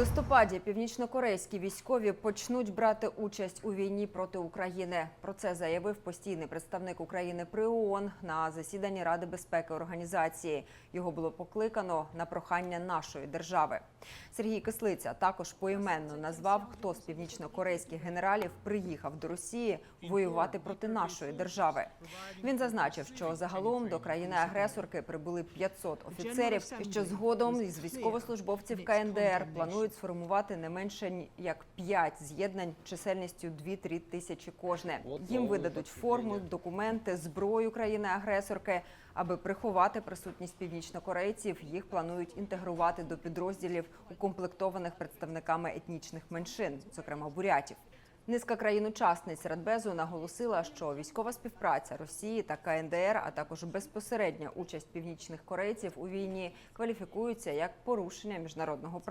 листопаді північнокорейські військові почнуть брати участь у війні проти України. Про це заявив постійний представник України при ООН на засіданні Ради безпеки організації. Його було покликано на прохання нашої держави. Сергій Кислиця також поіменно назвав, хто з північнокорейських генералів приїхав до Росії воювати проти нашої держави. Він зазначив, що загалом до країни-агресорки прибули 500 офіцерів, і що згодом із військовослужбовців КНДР планують сформувати не менше як 5 з'єднань чисельністю 2-3 тисячі кожне. Їм видадуть форму, документи, зброю країни-агресорки. Аби приховати присутність північнокорейців, їх планують інтегрувати до підрозділів, укомплектованих представниками етнічних меншин, зокрема бурятів. Низка країн-учасниць Радбезу наголосила, що військова співпраця Росії та КНДР, а також безпосередня участь північних корейців у війні кваліфікуються як порушення міжнародного права.